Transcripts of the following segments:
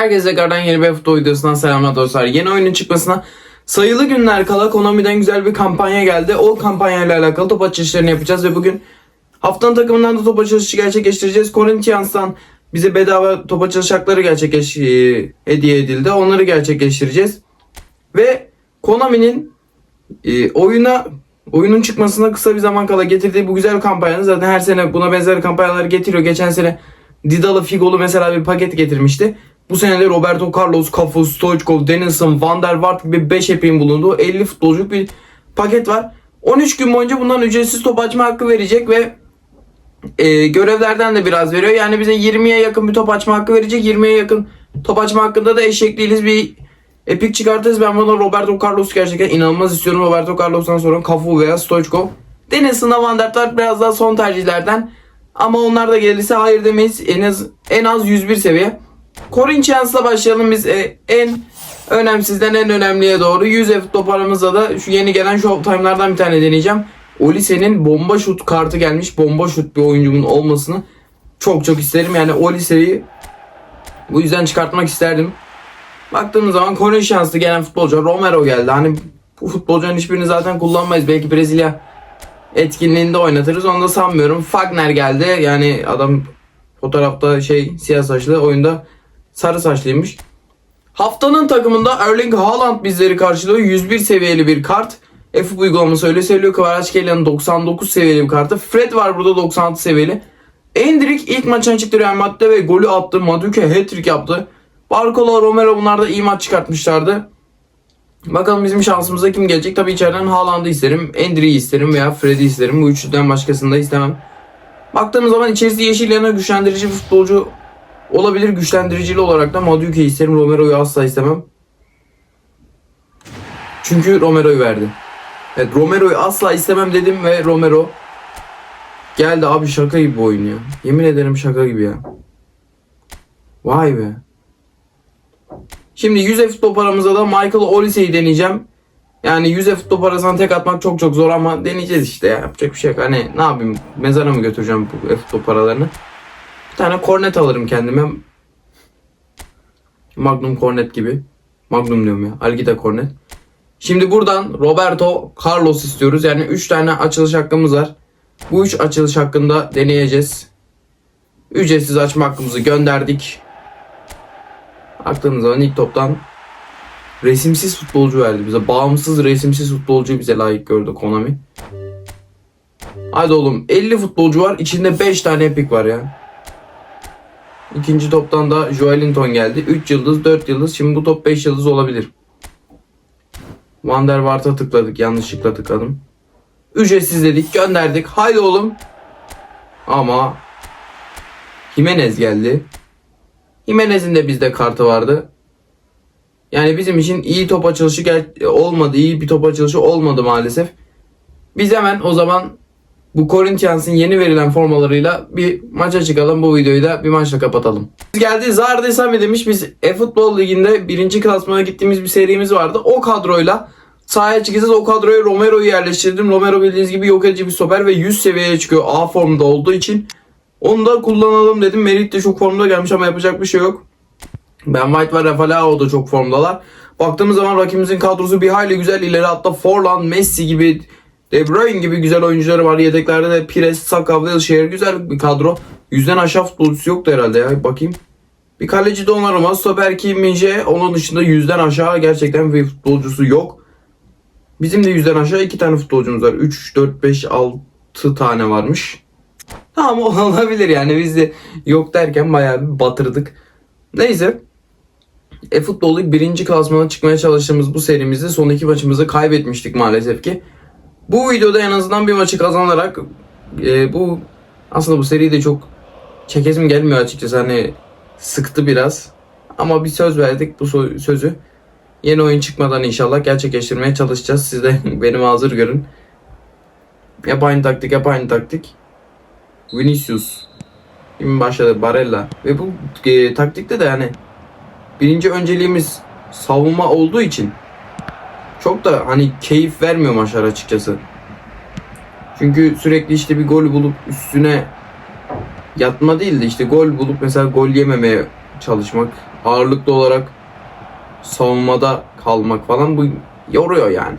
Herkese tekrardan yeni bir futbol videosundan selamlar dostlar. Yeni oyunun çıkmasına sayılı günler kala Konami'den güzel bir kampanya geldi. O kampanyayla alakalı top açılışlarını yapacağız ve bugün haftanın takımından da top açılışı gerçekleştireceğiz. Corinthians'tan bize bedava top açılış hakları gerçekleş e, hediye edildi. Onları gerçekleştireceğiz. Ve Konami'nin e, oyuna oyunun çıkmasına kısa bir zaman kala getirdiği bu güzel kampanyanın zaten her sene buna benzer kampanyalar getiriyor. Geçen sene Didalı Figolu mesela bir paket getirmişti. Bu sene de Roberto Carlos, Cafu, Stoichkov, Denilson, Van der Vaart gibi 5 epey'in bulunduğu 50 futbolculuk bir paket var. 13 gün boyunca bundan ücretsiz top açma hakkı verecek ve e, görevlerden de biraz veriyor. Yani bize 20'ye yakın bir top açma hakkı verecek. 20'ye yakın top açma hakkında da eşek değiliz. Bir epik çıkartırız. Ben buna Roberto Carlos gerçekten inanılmaz istiyorum. Roberto Carlos'tan sonra Cafu veya Stoichkov. Denilson'la Van der Vaart biraz daha son tercihlerden. Ama onlar da gelirse hayır demeyiz. En az en az 101 seviye. Corinthians'la başlayalım biz e, en önemsizden en önemliye doğru. 100 F toparımızda da şu yeni gelen Showtime'lardan bir tane deneyeceğim. Olise'nin bomba şut kartı gelmiş. Bomba şut bir oyuncumun olmasını çok çok isterim. Yani Olise'yi bu yüzden çıkartmak isterdim. Baktığımız zaman Corinthians'ta gelen futbolcu Romero geldi. Hani bu futbolcuların hiçbirini zaten kullanmayız. Belki Brezilya etkinliğinde oynatırız. Onu da sanmıyorum. Fagner geldi. Yani adam fotoğrafta şey siyah saçlı oyunda sarı saçlıymış. Haftanın takımında Erling Haaland bizleri karşılıyor. 101 seviyeli bir kart. F uygulaması öyle söylüyor. Kvaratskhelia'nın 99 seviyeli bir kartı. Fred var burada 96 seviyeli. Endrick ilk maçına çıktı Real Madrid'de ve golü attı. Maduke hat-trick yaptı. Barcola, Romero bunlar da iyi maç çıkartmışlardı. Bakalım bizim şansımıza kim gelecek? Tabii içeriden Haaland'ı isterim. Endrick'i isterim veya Fred'i isterim. Bu üçlüden başkasını da istemem. Baktığımız zaman içerisi yeşil yana güçlendirici bir futbolcu olabilir. Güçlendiricili olarak da Maduke'yi isterim. Romero'yu asla istemem. Çünkü Romero'yu verdi. Evet Romero'yu asla istemem dedim ve Romero geldi abi şaka gibi bu oyun ya. Yemin ederim şaka gibi ya. Vay be. Şimdi 100 F paramıza da Michael Olise'yi deneyeceğim. Yani 100 F parasına tek atmak çok çok zor ama deneyeceğiz işte ya. Yapacak bir şey yok. Hani ne yapayım mezara mı götüreceğim bu F paralarını. Tane kornet alırım kendime. Magnum kornet gibi. Magnum diyorum ya. Algida kornet. Şimdi buradan Roberto Carlos istiyoruz. Yani 3 tane açılış hakkımız var. Bu 3 açılış hakkında deneyeceğiz. Ücretsiz açma hakkımızı gönderdik. Zaman ilk toptan resimsiz futbolcu verdi bize. Bağımsız resimsiz futbolcuyu bize layık gördü Konami. Hadi oğlum 50 futbolcu var. içinde 5 tane epik var ya. İkinci toptan da Joelinton geldi. 3 yıldız 4 yıldız. Şimdi bu top 5 yıldız olabilir. Van der Vaart'a tıkladık. Yanlışlıkla tıkladım. Ücretsiz dedik. Gönderdik. Haydi oğlum. Ama Jimenez geldi. Jimenez'in de bizde kartı vardı. Yani bizim için iyi top açılışı olmadı. iyi bir top açılışı olmadı maalesef. Biz hemen o zaman bu Corinthians'ın yeni verilen formalarıyla bir maça çıkalım. Bu videoyu da bir maçla kapatalım. Geldi Zarde Sami demiş. Biz e-futbol liginde birinci klasmana gittiğimiz bir serimiz vardı. O kadroyla sahaya çıkacağız. O kadroya Romero'yu yerleştirdim. Romero bildiğiniz gibi yok edici bir stoper ve 100 seviyeye çıkıyor A formda olduğu için. Onu da kullanalım dedim. Merit de çok formda gelmiş ama yapacak bir şey yok. Ben White ve Rafa da çok formdalar. Baktığımız zaman rakibimizin kadrosu bir hayli güzel ileri hatta Forlan, Messi gibi De Bruyne gibi güzel oyuncuları var. Yedeklerde de Pires, Saka, Wilshere güzel bir kadro. Yüzden aşağı futbolcusu yoktu herhalde ya. Bakayım. Bir kaleci de Donnarumma, stoper Kim Min-jae. Onun dışında yüzden aşağı gerçekten bir futbolcusu yok. Bizim de yüzden aşağı iki tane futbolcumuz var. 3, 4, 5, 6 tane varmış. Tamam olabilir yani biz de yok derken bayağı bir batırdık. Neyse. E futbol lig birinci klasmana çıkmaya çalıştığımız bu serimizde son iki maçımızı kaybetmiştik maalesef ki. Bu videoda en azından bir maçı kazanarak e, bu aslında bu seriyi de çok çekesim gelmiyor açıkçası hani sıktı biraz. Ama bir söz verdik bu so- sözü yeni oyun çıkmadan inşallah gerçekleştirmeye çalışacağız. Siz de benim hazır görün. Yap aynı taktik yap aynı taktik. Vinicius. Şimdi başladı Barella. Ve bu e, taktikte de yani birinci önceliğimiz savunma olduğu için çok da hani keyif vermiyor maçlar açıkçası. Çünkü sürekli işte bir gol bulup üstüne yatma değil de işte gol bulup mesela gol yememeye çalışmak ağırlıklı olarak savunmada kalmak falan bu yoruyor yani.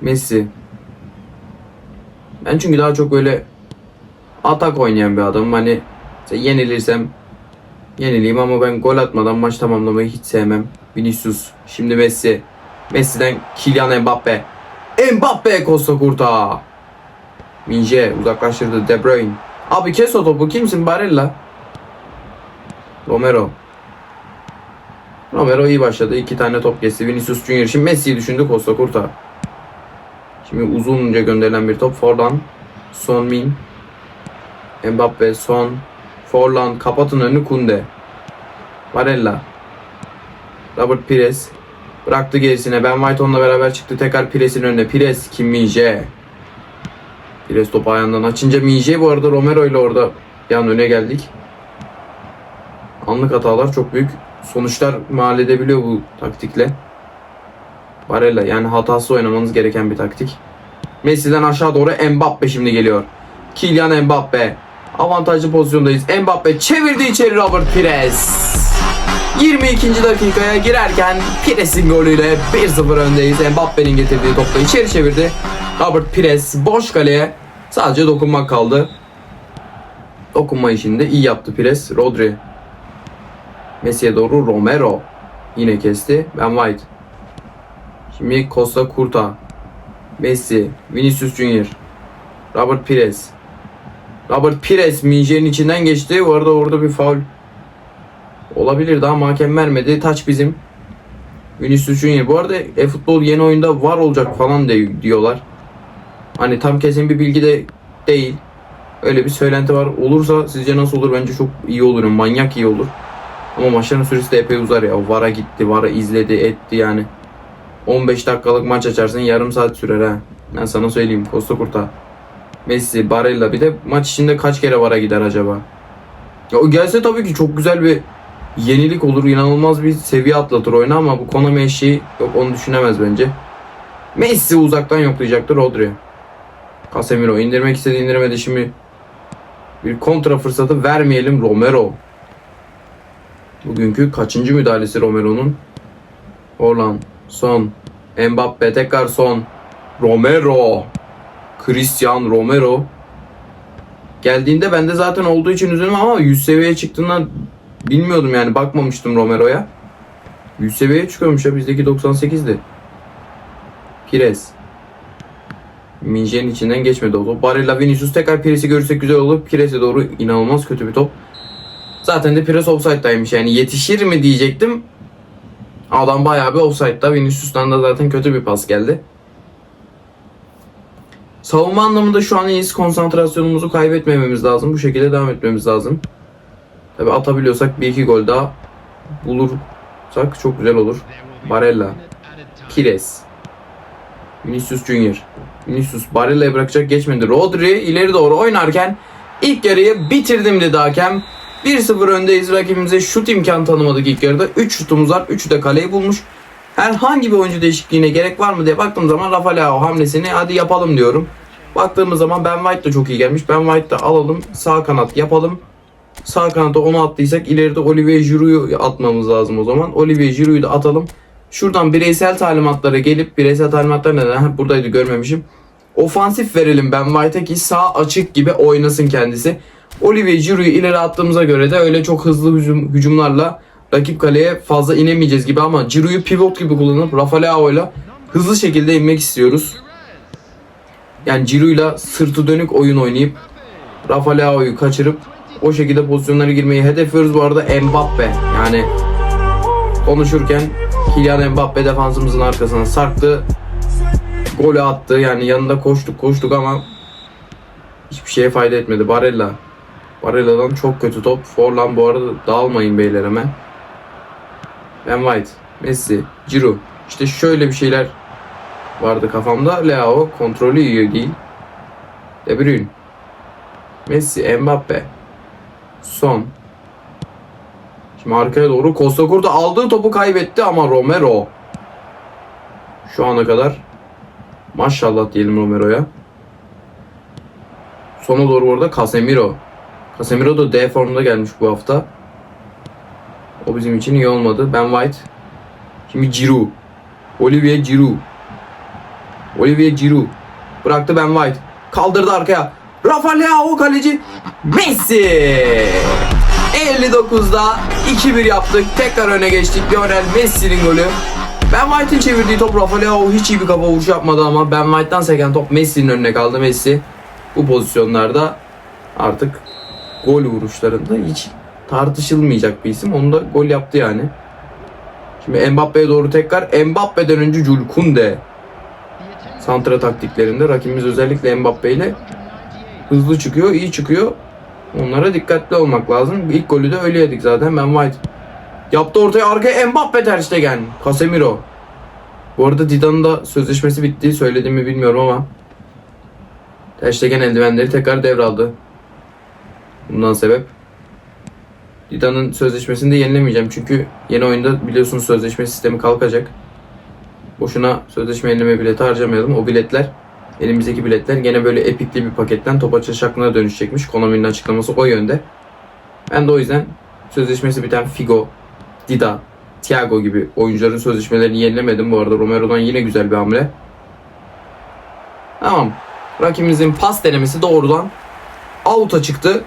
Messi. Ben çünkü daha çok böyle atak oynayan bir adamım. Hani yenilirsem yenileyim ama ben gol atmadan maç tamamlamayı hiç sevmem. Vinicius. Şimdi Messi. Messi'den Kylian Mbappe. Mbappe Costa Curta. Minje uzaklaştırdı De Bruyne. Abi kes o topu. Kimsin Barella? Romero. Romero iyi başladı. İki tane top kesti. Vinicius Junior. Şimdi Messi'yi düşündü Costa Curta. Şimdi uzunca gönderilen bir top. Forlan. Son Min. Mbappe. Son. Forlan. Kapatın önünü Kunde. Barella. Robert Pires. Bıraktı gerisine. Ben White onunla beraber çıktı. Tekrar Pires'in önüne. Pires. Kim Minje. Pires topu ayağından açınca Minje bu arada Romero ile orada yan öne geldik. Anlık hatalar çok büyük sonuçlar mal edebiliyor bu taktikle. Barella yani hatası oynamanız gereken bir taktik. Messi'den aşağı doğru Mbappe şimdi geliyor. Kylian Mbappe. Avantajlı pozisyondayız. Mbappe çevirdi içeri Robert Pires. 22. dakikaya girerken Pires'in golüyle 1-0 öndeyiz. Mbappe'nin getirdiği topla içeri çevirdi. Robert Pires boş kaleye sadece dokunmak kaldı. Dokunma işini de iyi yaptı Pires. Rodri. Messi'ye doğru Romero. Yine kesti. Ben White. Şimdi Costa Curta. Messi. Vinicius Junior. Robert Pires. Robert Pires Minje'nin içinden geçti. Bu arada orada bir faul olabilir daha hakem vermedi. Taç bizim. Vinicius Junior. Bu arada e-futbol yeni oyunda var olacak falan de, diyorlar. Hani tam kesin bir bilgi de değil. Öyle bir söylenti var. Olursa sizce nasıl olur? Bence çok iyi olur. Manyak iyi olur. Ama maçların süresi de epey uzar ya. VAR'a gitti, VAR'a izledi, etti yani. 15 dakikalık maç açarsın yarım saat sürer ha. Ben sana söyleyeyim. Costa Curta. Messi, Barella bir de maç içinde kaç kere VAR'a gider acaba? Ya o gelse tabii ki çok güzel bir yenilik olur. inanılmaz bir seviye atlatır oyunu ama bu Konami eşeği yok onu düşünemez bence. Messi uzaktan yoklayacaktır Rodri. Casemiro indirmek istedi indiremedi şimdi. Bir kontra fırsatı vermeyelim Romero. Bugünkü kaçıncı müdahalesi Romero'nun? Orlan, Son, Mbappe tekrar Son, Romero, Christian Romero. Geldiğinde bende zaten olduğu için üzüldüm ama 100 seviyeye çıktığından bilmiyordum yani bakmamıştım Romero'ya. 100 seviyeye çıkıyormuş ya bizdeki 98'di. Pires. Minje'nin içinden geçmedi o top. Barella Vinicius tekrar Pires'i görürsek güzel olur. Pires'e doğru inanılmaz kötü bir top. Zaten de Pires offside'daymış yani yetişir mi diyecektim. Adam bayağı bir offside'da. Vinicius'tan da zaten kötü bir pas geldi. Savunma anlamında şu an iyiyiz. Konsantrasyonumuzu kaybetmememiz lazım. Bu şekilde devam etmemiz lazım. Tabi atabiliyorsak bir iki gol daha bulursak çok güzel olur. Barella. Pires. Vinicius Junior. Vinicius Barella'ya bırakacak geçmedi. Rodri ileri doğru oynarken ilk yarıyı bitirdim dedi hakem. 1-0 öndeyiz. Rakibimize şut imkan tanımadık ilk yarıda. 3 şutumuz var. 3'ü de kaleyi bulmuş. Herhangi bir oyuncu değişikliğine gerek var mı diye baktığım zaman Rafa Leao hamlesini hadi yapalım diyorum. Baktığımız zaman Ben White da çok iyi gelmiş. Ben White da alalım. Sağ kanat yapalım. Sağ kanata onu attıysak ileride Olivier Giroud'u atmamız lazım o zaman. Olivier Giroud'u da atalım. Şuradan bireysel talimatlara gelip bireysel talimatlar neden? Buradaydı görmemişim. Ofansif verelim Ben White'a ki sağ açık gibi oynasın kendisi. Olivier Giroud'u ileri attığımıza göre de öyle çok hızlı hücum, hücumlarla rakip kaleye fazla inemeyeceğiz gibi ama Giroud'u pivot gibi kullanıp Rafa Leao'yla hızlı şekilde inmek istiyoruz. Yani Giroud'la sırtı dönük oyun oynayıp Rafa Leao'yu kaçırıp o şekilde pozisyonlara girmeyi hedefliyoruz. Bu arada Mbappe yani konuşurken Kylian Mbappe defansımızın arkasına sarktı. Golü attı. Yani yanında koştuk koştuk ama hiçbir şeye fayda etmedi. Barella. Barella'dan çok kötü top. Forlan bu arada dağılmayın beyler hemen. Ben White. Messi. Giroud. İşte şöyle bir şeyler vardı kafamda. Leao kontrolü iyi değil. De Bruyne. Messi. Mbappe. Son. Şimdi arkaya doğru Costa Curta aldığı topu kaybetti ama Romero şu ana kadar maşallah diyelim Romero'ya. Sona doğru orada Casemiro. Casemiro da D formunda gelmiş bu hafta. O bizim için iyi olmadı. Ben White. Şimdi Giroud. Olivier Giroud. Olivier Giroud. Bıraktı Ben White. Kaldırdı arkaya. Rafa Leao kaleci. Messi. 59'da 2-1 yaptık. Tekrar öne geçtik. Lionel Messi'nin golü. Ben White'in çevirdiği top Rafa Leao hiç iyi bir kafa vuruşu yapmadı ama Ben White'tan seken top Messi'nin önüne kaldı. Messi bu pozisyonlarda artık gol vuruşlarında hiç tartışılmayacak bir isim. Onu da gol yaptı yani. Şimdi Mbappe'ye doğru tekrar. Mbappe'den önce Jules Kounde. Santra taktiklerinde rakibimiz özellikle Mbappe ile hızlı çıkıyor, iyi çıkıyor. Onlara dikkatli olmak lazım. İlk golü de öyle yedik zaten. Ben White. Yaptı ortaya arkaya Mbappe Ter Stegen. Casemiro. Bu arada Didan'ın da sözleşmesi bitti. Söylediğimi bilmiyorum ama. Ter Stegen eldivenleri tekrar devraldı. Bundan sebep. Didan'ın sözleşmesini de yenilemeyeceğim. Çünkü yeni oyunda biliyorsunuz sözleşme sistemi kalkacak. Boşuna sözleşme yenileme bileti harcamayalım. O biletler elimizdeki biletler gene böyle epikli bir paketten top açılış hakkına dönüşecekmiş. Konami'nin açıklaması o yönde. Ben de o yüzden sözleşmesi biten Figo, Dida, Thiago gibi oyuncuların sözleşmelerini yenilemedim. Bu arada Romero'dan yine güzel bir hamle. Tamam. Rakibimizin pas denemesi doğrudan out'a çıktı.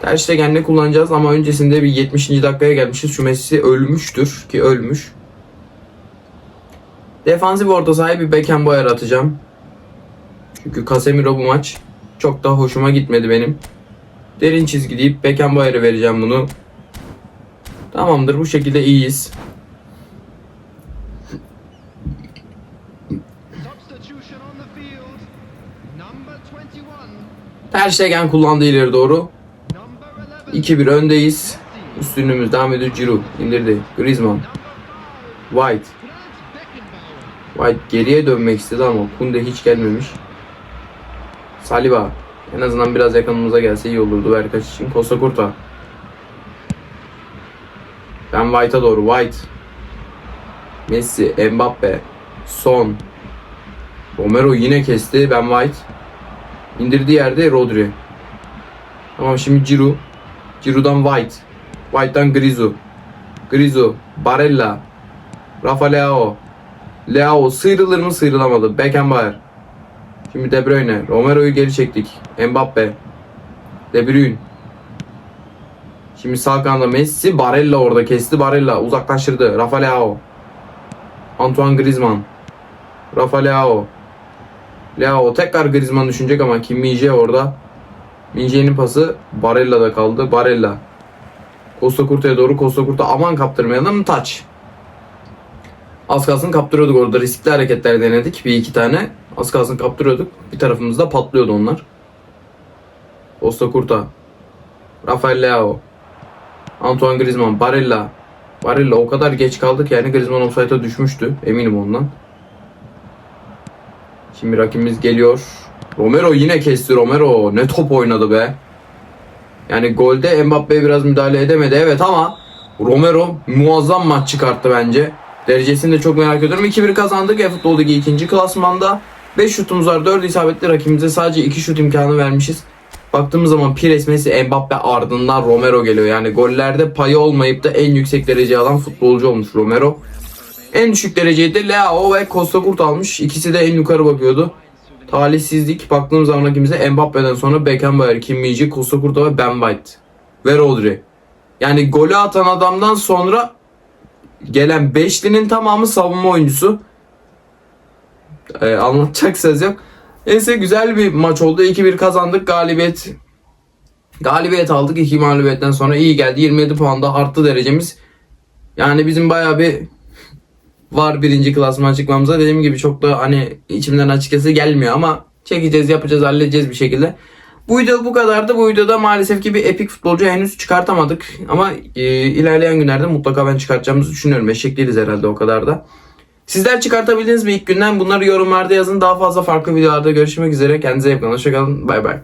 Ter Stegen'le kullanacağız ama öncesinde bir 70. dakikaya gelmişiz. Şu Messi ölmüştür ki ölmüş. Defansif orta sahaya bir Beckenbauer atacağım. Çünkü Casemiro bu maç çok da hoşuma gitmedi benim. Derin çizgi deyip Beckenbauer'e vereceğim bunu. Tamamdır bu şekilde iyiyiz. Substitution on the field. Number 21. Ter Stegen kullandı ileri doğru. Number 11. 2-1 öndeyiz. Üstünlüğümüz devam ediyor. Giroud indirdi. Griezmann. White. White geriye dönmek istedi ama Kunde hiç gelmemiş. Saliba. En azından biraz yakınımıza gelse iyi olurdu Berkaç için. Costa Curta. Ben White'a doğru. White. Messi. Mbappe. Son. Romero yine kesti. Ben White. İndirdiği yerde Rodri. Tamam şimdi Giroud. Giroud'dan White. White'dan Grizu. Grizu. Barella. Rafa Leao. Leao sıyrılır mı sıyrılamadı. Beckenbauer. Şimdi De Bruyne. Romero'yu geri çektik. Mbappe. De Bruyne. Şimdi sağ kanada Messi. Barella orada kesti. Barella uzaklaştırdı. Rafa Leao. Antoine Griezmann. Rafa Leao. Leao tekrar Griezmann düşünecek ama Kim Min-jae orada. Min-jae'nin pası Barella'da kaldı. Barella. Costa Curta'ya doğru Costa Curta aman kaptırmayalım. Taç. Az kalsın kaptırıyorduk orada. Riskli hareketler denedik. Bir iki tane. Az kalsın kaptırıyorduk. Bir tarafımızda patlıyordu onlar. Costa Curta. Rafael Leao. Antoine Griezmann. Barella. Barella o kadar geç kaldık yani Griezmann offside'a düşmüştü. Eminim ondan. Şimdi rakibimiz geliyor. Romero yine kesti Romero. Ne top oynadı be. Yani golde Mbappe biraz müdahale edemedi evet ama Romero muazzam maç çıkarttı bence. Derecesini de çok merak ediyorum. 2-1 kazandık e-futbol ligi ikinci klasmanda. 5 şutumuz var 4 isabetli rakibimize sadece 2 şut imkanı vermişiz. Baktığımız zaman Pires, Messi, Mbappe ardından Romero geliyor. Yani gollerde payı olmayıp da en yüksek derece alan futbolcu olmuş Romero. En düşük dereceyi de Leao ve Costa Curta almış. İkisi de en yukarı bakıyordu. Talihsizlik. Baktığımız zaman rakibimize Mbappe'den sonra Beckenbauer, Kim Min-jae, Costa Curta ve Ben White. Ve Rodri. Yani golü atan adamdan sonra gelen beşlinin tamamı savunma oyuncusu. Ee, anlatacak söz yok. Neyse güzel bir maç oldu. 2-1 kazandık. Galibiyet galibiyet aldık. 2 mağlubiyetten sonra iyi geldi. 27 puanda arttı derecemiz. Yani bizim bayağı bir var birinci klasman çıkmamıza. Dediğim gibi çok da hani içimden açıkçası gelmiyor ama çekeceğiz, yapacağız, halledeceğiz bir şekilde. Bu video bu kadardı. Bu videoda maalesef ki bir epik futbolcu henüz çıkartamadık. Ama e, ilerleyen günlerde mutlaka ben çıkartacağımızı düşünüyorum. Eşek değiliz herhalde o kadar da. Sizler çıkartabildiniz mi ilk günden? Bunları yorumlarda yazın. Daha fazla farklı videolarda görüşmek üzere. Kendinize iyi bakın. Hoşçakalın. Bay bay.